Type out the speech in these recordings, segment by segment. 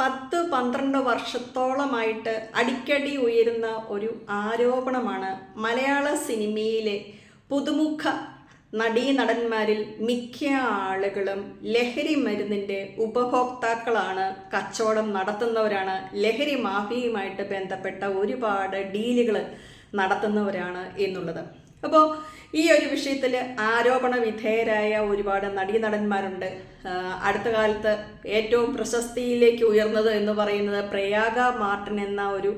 പത്ത് പന്ത്രണ്ട് വർഷത്തോളമായിട്ട് അടിക്കടി ഉയരുന്ന ഒരു ആരോപണമാണ് മലയാള സിനിമയിലെ പുതുമുഖ നടീനടന്മാരിൽ മിക്ക ആളുകളും ലഹരി മരുന്നിന്റെ ഉപഭോക്താക്കളാണ്. കച്ചവടം നടത്തുന്നവരാണ്. ലഹരി മാഫിയുമായിട്ട് ബന്ധപ്പെട്ട ഒരുപാട് ഡീലുകൾ നടത്തുന്നവരാണ് എന്നുള്ളത്. അപ്പോൾ ഈ ഒരു വിഷയത്തിൽ ആരോപണ വിധേയരായ ഒരുപാട് നടീനടന്മാരുണ്ട്. നടന്മാരുണ്ട് അടുത്ത കാലത്ത് ഏറ്റവും പ്രശസ്തിയിലേക്ക് ഉയർന്നത് എന്ന് പറയുന്നത് പ്രയാഗ മാർട്ടിൻ എന്ന ഒരു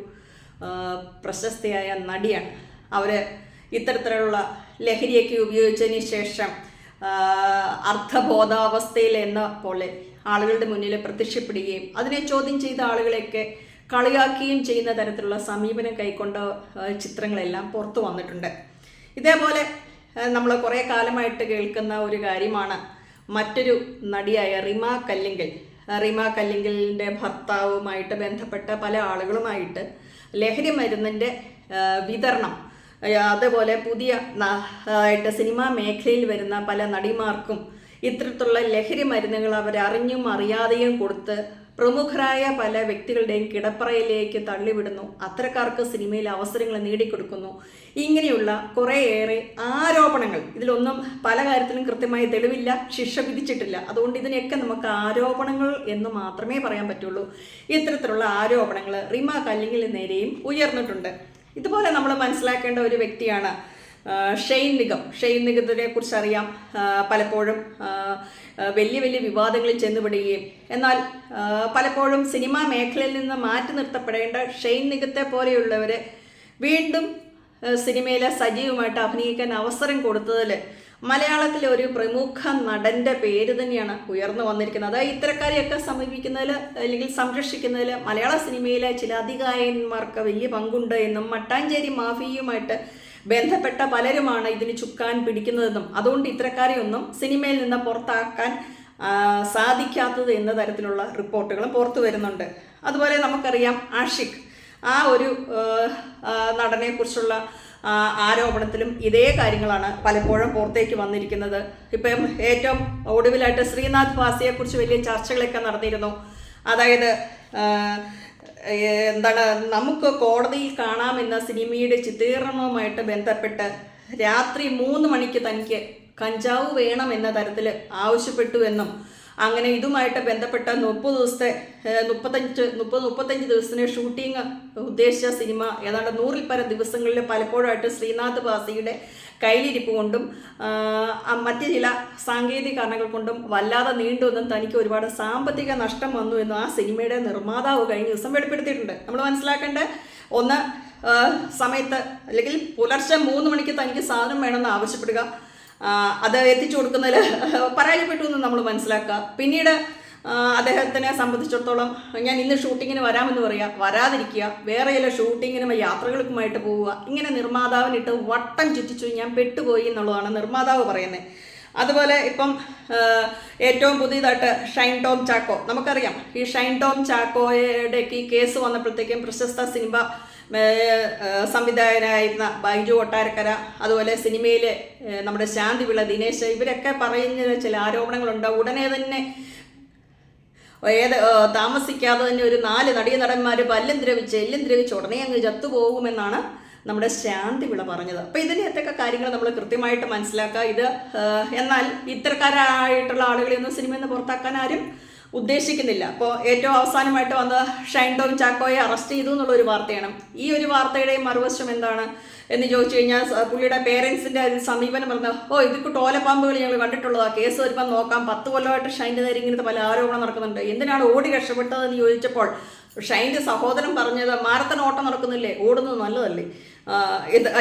പ്രശസ്തിയായ നടിയാണ്. അവർ ഇത്തരത്തിലുള്ള ലഹരിയൊക്കെ ഉപയോഗിച്ചതിന് ശേഷം അർത്ഥബോധാവസ്ഥയിൽ എന്ന പോലെ ആളുകളുടെ മുന്നിൽ പ്രത്യക്ഷപ്പെടുകയും അതിനെ ചോദ്യം ചെയ്ത ആളുകളെയൊക്കെ കളിയാക്കുകയും ചെയ്യുന്ന തരത്തിലുള്ള സമീപനം കൈക്കൊണ്ട ചിത്രങ്ങളെല്ലാം പുറത്തു വന്നിട്ടുണ്ട്. ഇതേപോലെ നമ്മൾ കുറേ കാലമായിട്ട് കേൾക്കുന്ന ഒരു കാര്യമാണ്. മറ്റൊരു നടിയായ റിമ കല്ലിങ്കൽ. റിമ കല്ലിങ്കലിന്റെ ഭർത്താവുമായിട്ട് ബന്ധപ്പെട്ട പല ആളുകളുമായിട്ട് ലഹരി മരുന്നിന്റെ വിതരണം. അതുപോലെ പുതിയ ആയിട്ട് സിനിമാ മേഖലയിൽ വരുന്ന പല നടിമാർക്കും ഇത്തരത്തിലുള്ള ലഹരി മരുന്നുകൾ അവർ അറിഞ്ഞും അറിയാതെയും കൊടുത്ത് പ്രമുഖരായ പല വ്യക്തികളുടെയും കിടപ്പറയിലേക്ക് തള്ളിവിടുന്നു. അത്തരക്കാർക്ക് സിനിമയിൽ അവസരങ്ങൾ നേടിക്കൊടുക്കുന്നു. ഇങ്ങനെയുള്ള കുറേയേറെ ആരോപണങ്ങൾ. ഇതിലൊന്നും പല കാര്യത്തിലും കൃത്യമായി തെളിവില്ല ശിക്ഷ വിധിച്ചിട്ടില്ല. അതുകൊണ്ട് ഇതിനെയൊക്കെ നമുക്ക് ആരോപണങ്ങൾ എന്ന് മാത്രമേ പറയാൻ പറ്റുള്ളൂ. ഇത്തരത്തിലുള്ള ആരോപണങ്ങൾ റിമ കല്ലിങ്ങിന് നേരെയും ഉയർന്നിട്ടുണ്ട്. ഇതുപോലെ നമ്മൾ മനസ്സിലാക്കേണ്ട ഒരു വ്യക്തിയാണ് ഷെയ്ൻ നിഗം. ഷെയ്ൻ നിഗത്തിനെ കുറിച്ച് അറിയാം പലപ്പോഴും വലിയ വലിയ വിവാദങ്ങളിൽ ചെന്നുപെടുകയും എന്നാൽ പലപ്പോഴും സിനിമാ മേഖലയിൽ നിന്ന് മാറ്റി നിർത്തപ്പെടേണ്ട ഷെയ്ൻ നിഗത്തെ പോലെയുള്ളവരെ വീണ്ടും സിനിമയിലെ സജീവമായിട്ട് അഭിനയിക്കാൻ അവസരം കൊടുത്തതിൽ മലയാളത്തിലെ ഒരു പ്രമുഖ നടന്റെ പേര് തന്നെയാണ് ഉയർന്നു വന്നിരിക്കുന്നത്. അതായത് ഇത്തരക്കാരെയൊക്കെ സമീപിക്കുന്നതിൽ അല്ലെങ്കിൽ സംരക്ഷിക്കുന്നതിൽ മലയാള സിനിമയിലെ ചില അധികായന്മാർക്ക് വലിയ പങ്കുണ്ട് എന്നും മട്ടാഞ്ചേരി മാഫിയയുമായിട്ട് ബന്ധപ്പെട്ട പലരുമാണ് ഇതിന് ചുക്കാൻ പിടിക്കുന്നതെന്നും അതുകൊണ്ട് ഇത്തരക്കാരെ ഒന്നും സിനിമയിൽ നിന്ന് പുറത്താക്കാൻ സാധിക്കാത്തത് എന്ന തരത്തിലുള്ള റിപ്പോർട്ടുകളും പുറത്തു വരുന്നുണ്ട്. അതുപോലെ നമുക്കറിയാം ആഷിഖ്. ആ ഒരു നടനെക്കുറിച്ചുള്ള ആരോപണത്തിലും ഇതേ കാര്യങ്ങളാണ് പലപ്പോഴും പുറത്തേക്ക് വന്നിരിക്കുന്നത്. ഇപ്പം ഏറ്റവും ഒടുവിലായിട്ട് ശ്രീനാഥ് ഭാസിയെക്കുറിച്ച് വലിയ ചർച്ചകളൊക്കെ നടന്നിരുന്നു. അതായത് എന്താണ് നമുക്ക് കോടതിയിൽ കാണാമെന്ന സിനിമയുടെ ചിത്രീകരണവുമായിട്ട് ബന്ധപ്പെട്ട് രാത്രി മൂന്ന് മണിക്ക് തനിക്ക് കഞ്ചാവ് വേണമെന്ന തരത്തിൽ ആവശ്യപ്പെട്ടു എന്നും അങ്ങനെ ഇതുമായിട്ട് ബന്ധപ്പെട്ട മുപ്പത് ദിവസത്തെ മുപ്പത്തഞ്ച് മുപ്പത് മുപ്പത്തഞ്ച് ദിവസത്തിന് ഷൂട്ടിംഗ് ഉദ്ദേശിച്ച സിനിമ ഏതാണ്ട് നൂറിൽ പരം ദിവസങ്ങളിൽ പലപ്പോഴായിട്ട് ശ്രീനാഥ് ബാസിയുടെ കയ്യിലിരിപ്പ് കൊണ്ടും മറ്റ് ചില സാങ്കേതിക കാരണങ്ങൾ കൊണ്ടും വല്ലാതെ നീണ്ടുവെന്നും തനിക്ക് ഒരുപാട് സാമ്പത്തിക നഷ്ടം വന്നു എന്നും ആ സിനിമയുടെ നിർമ്മാതാവ് കഴിഞ്ഞ ദിവസം വെളിപ്പെടുത്തിയിട്ടുണ്ട്. നമ്മൾ മനസ്സിലാക്കേണ്ട ഒന്ന് സമയത്ത് അല്ലെങ്കിൽ പുലർച്ചെ മൂന്ന് മണിക്ക് തനിക്ക് സാധനം വേണമെന്ന് ആവശ്യപ്പെടുക. അത് എത്തിച്ചു കൊടുക്കുന്നതിൽ പരാജയപ്പെട്ടു എന്ന് നമ്മൾ മനസ്സിലാക്കുക. പിന്നീട് അദ്ദേഹത്തിനെ സംബന്ധിച്ചിടത്തോളം ഞാൻ ഇന്ന് ഷൂട്ടിങ്ങിന് വരാമെന്ന് പറയാം. വരാതിരിക്കുക. വേറെ ചില ഷൂട്ടിങ്ങിനും യാത്രകൾക്കുമായിട്ട് പോവുക. ഇങ്ങനെ നിർമ്മാതാവിനിട്ട് വട്ടം ചുറ്റിച്ചു ഞാൻ പെട്ടുപോയി എന്നുള്ളതാണ് നിർമ്മാതാവ് പറയുന്നത്. അതുപോലെ ഇപ്പം ഏറ്റവും പുതിയതായിട്ട് ഷൈൻ ടോം ചാക്കോ നമുക്കറിയാം ഈ ഷൈൻ ടോം ചാക്കോയുടെ ഈ കേസ് വന്നപ്പോഴത്തേക്കും പ്രശസ്ത സിനിമ സംവിധായകനായിരുന്ന ബൈജു കൊട്ടാരക്കര അതുപോലെ സിനിമയിലെ നമ്മുടെ ശാന്തി ശാന്തിവിള ദിനേശ് ഇവരൊക്കെ പറയുന്ന ചില ആരോപണങ്ങളുണ്ട്. ഉടനെ തന്നെ ഏത് താമസിക്കാതെ തന്നെ ഒരു നാല് നടീ നടന്മാർ പല്ലും ദ്രവിച്ച് എല്ലും ദ്രവിച്ച് ഉടനെ അങ്ങ് ചത്തുപോകുമെന്നാണ് നമ്മുടെ ശാന്തി വിള പറഞ്ഞത് അപ്പോൾ ഇതിന്റെയൊക്കെ കാര്യങ്ങൾ നമ്മൾ കൃത്യമായിട്ട് മനസ്സിലാക്കുക ഇത് എന്നാൽ ഇത്തരക്കാരായിട്ടുള്ള ആളുകളെയൊന്നും സിനിമയിൽ നിന്ന് പുറത്താക്കാൻ ആരും ഉദ്ദേശിക്കുന്നില്ല. അപ്പോൾ ഏറ്റവും അവസാനമായിട്ട് വന്ന ഷൈൻ ടോം ചാക്കോയെ അറസ്റ്റ് ചെയ്തു എന്നുള്ളൊരു വാർത്തയാണ്. ഈ ഒരു വാർത്തയുടെ മറുവശം എന്താണ് എന്ന് ചോദിച്ചു കഴിഞ്ഞാൽ പുള്ളിയുടെ പേരൻസിന്റെ സമീപനം പറഞ്ഞ ഓ ഇതിക്ക് ടോലപ്പാമ്പുകൾ ഞങ്ങൾ കണ്ടിട്ടുള്ളതാണ് കേസ് വരുമ്പോൾ നോക്കാം. പത്ത് കൊല്ലമായിട്ട് ഷൈന്റെ നേരെ ഇങ്ങനത്തെ പല ആരോപണം നടക്കുന്നുണ്ട്. എന്തിനാണ് ഓടി രക്ഷപ്പെട്ടതെന്ന് ചോദിച്ചപ്പോൾ ഷൈന്റെ സഹോദരൻ പറഞ്ഞത് മാരത്തൺ ഓട്ടം നടക്കുന്നില്ലേ? ഓടുന്നത് നല്ലതല്ലേ?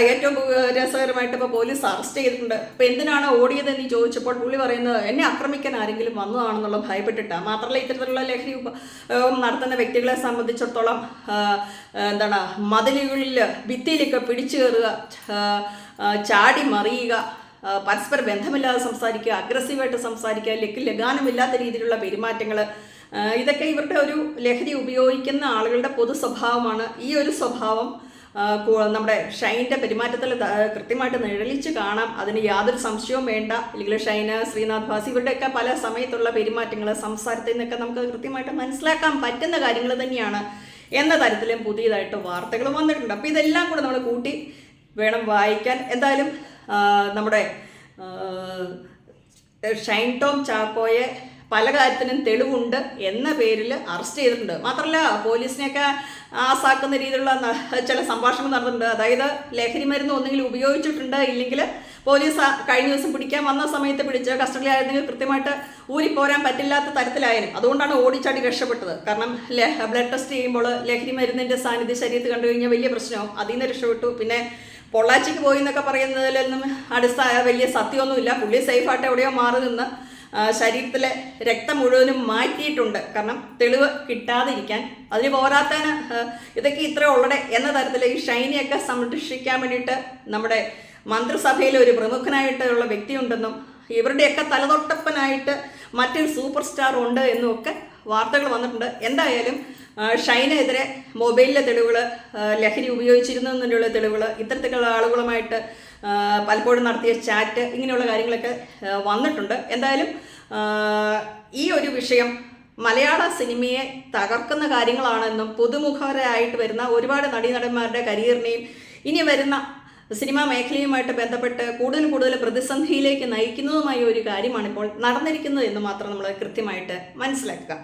ഏറ്റവും രസകരമായിട്ട് ഇപ്പോൾ പോലീസ് അറസ്റ്റ് ചെയ്തിട്ടുണ്ട്. അപ്പോൾ എന്തിനാണ് ഓടിയതെന്ന് ചോദിച്ചപ്പോൾ പുള്ളി പറയുന്നത് എന്നെ ആക്രമിക്കാൻ ആരെങ്കിലും വന്നതാണെന്നുള്ള ഭയപ്പെട്ടിട്ടാണ് മാത്രമല്ല ഇത്തരത്തിലുള്ള ലഹരി നടത്തുന്ന വ്യക്തികളെ സംബന്ധിച്ചിടത്തോളം എന്താണ് മതിലുകളിൽ ഭിത്തിയിലൊക്കെ പിടിച്ചു കയറുക ചാടി മറിയുക പരസ്പര ബന്ധമില്ലാതെ സംസാരിക്കുക അഗ്രസീവായിട്ട് സംസാരിക്കുക ലക്ക് ലഗാനമില്ലാത്ത രീതിയിലുള്ള പെരുമാറ്റങ്ങൾ ഇതൊക്കെ ഇവരുടെ ഒരു ലഹരി ഉപയോഗിക്കുന്ന ആളുകളുടെ പൊതു സ്വഭാവമാണ്. ഈ ഒരു സ്വഭാവം നമ്മുടെ ഷൈന്റെ പെരുമാറ്റത്തിൽ കൃത്യമായിട്ട് നിഴലിച്ച് കാണാം. അതിന് യാതൊരു സംശയവും വേണ്ട. അല്ലെങ്കിൽ ഷൈന് ശ്രീനാഥ് ഭാസി ഇവരുടെയൊക്കെ പല സമയത്തുള്ള പെരുമാറ്റങ്ങൾ സംസാരത്തിൽ നിന്നൊക്കെ നമുക്ക് കൃത്യമായിട്ട് മനസ്സിലാക്കാൻ പറ്റുന്ന കാര്യങ്ങൾ തന്നെയാണ് എന്ന തരത്തിലും പുതിയതായിട്ട് വാർത്തകൾ വന്നിട്ടുണ്ട്. അപ്പോൾ ഇതെല്ലാം കൂടെ നമ്മൾ കൂട്ടി വേണം വായിക്കാൻ. എന്തായാലും നമ്മുടെ ഷൈൻ ടോം ചാക്കോയെ പല കാര്യത്തിനും തെളിവുണ്ട് എന്ന പേരിൽ അറസ്റ്റ് ചെയ്തിട്ടുണ്ട്. മാത്രമല്ല പോലീസിനെയൊക്കെ ആസാക്കുന്ന രീതിയിലുള്ള ചില സംഭാഷണം നടന്നിട്ടുണ്ട്. അതായത് ലഹരി മരുന്ന് ഒന്നെങ്കിലും ഉപയോഗിച്ചിട്ടുണ്ട് ഇല്ലെങ്കിൽ പോലീസ് കഴിഞ്ഞ ദിവസം പിടിക്കാൻ വന്ന സമയത്ത് പിടിച്ച് കസ്റ്റഡിയിൽ ആയിരുന്നെങ്കിൽ കൃത്യമായിട്ട് ഊരിപ്പോരാൻ പറ്റില്ലാത്ത തരത്തിലായാലും. അതുകൊണ്ടാണ് ഓടിച്ചാടി രക്ഷപ്പെട്ടത്. കാരണം ബ്ലഡ് ടെസ്റ്റ് ചെയ്യുമ്പോൾ ലഹരി മരുന്നിന്റെ സാന്നിധ്യം ശരീരത്തിൽ കണ്ടു കഴിഞ്ഞാൽ വലിയ പ്രശ്നവും അതിൽ നിന്ന് രക്ഷപ്പെട്ടു. പിന്നെ പൊള്ളാച്ചിക്ക് പോയി എന്നൊക്കെ പറയുന്നതിലൊന്നും അടിസ്ഥാന വലിയ സത്യമൊന്നുമില്ല. പുള്ളി സേഫായിട്ട് എവിടെയോ മാറി നിന്ന് ശരീരത്തിലെ രക്തം മുഴുവനും മാറ്റിയിട്ടുണ്ട്. കാരണം തെളിവ് കിട്ടാതിരിക്കാൻ. അതിന് പോരാത്തതിന് ഇതൊക്കെ ഇത്ര ഉള്ളടെ എന്ന തരത്തിൽ ഈ ഷൈനിയൊക്കെ സംരക്ഷിക്കാൻ വേണ്ടിയിട്ട് നമ്മുടെ മന്ത്രിസഭയിൽ ഒരു പ്രമുഖനായിട്ടുള്ള വ്യക്തിയുണ്ടെന്നും ഇവരുടെയൊക്കെ തലതൊട്ടപ്പനായിട്ട് മറ്റൊരു സൂപ്പർ സ്റ്റാർ ഉണ്ട് എന്നും ഒക്കെ വാർത്തകൾ വന്നിട്ടുണ്ട്. എന്തായാലും ഷൈനെതിരെ മൊബൈലിലെ തെളിവുകൾ ലഹരി ഉപയോഗിച്ചിരുന്നു എന്നുള്ള തെളിവുകൾ ഇത്തരത്തിലുള്ള ആളുകളുമായിട്ട് പലപ്പോഴും നടത്തിയ ചാറ്റ് ഇങ്ങനെയുള്ള കാര്യങ്ങളൊക്കെ വന്നിട്ടുണ്ട്. എന്തായാലും ഈ ഒരു വിഷയം മലയാള സിനിമയെ തകർക്കുന്ന കാര്യങ്ങളാണെന്നും പുതുമുഖരായിട്ട് വരുന്ന ഒരുപാട് നടീനടന്മാരുടെ കരിയറിനെയും ഇനി വരുന്ന സിനിമാ മേഖലയുമായിട്ട് ബന്ധപ്പെട്ട് കൂടുതൽ കൂടുതൽ പ്രതിസന്ധിയിലേക്ക് നയിക്കുന്നതുമായ ഒരു കാര്യമാണിപ്പോൾ നടന്നിരിക്കുന്നത് എന്ന് മാത്രം നമ്മൾ കൃത്യമായിട്ട് മനസ്സിലാക്കുക.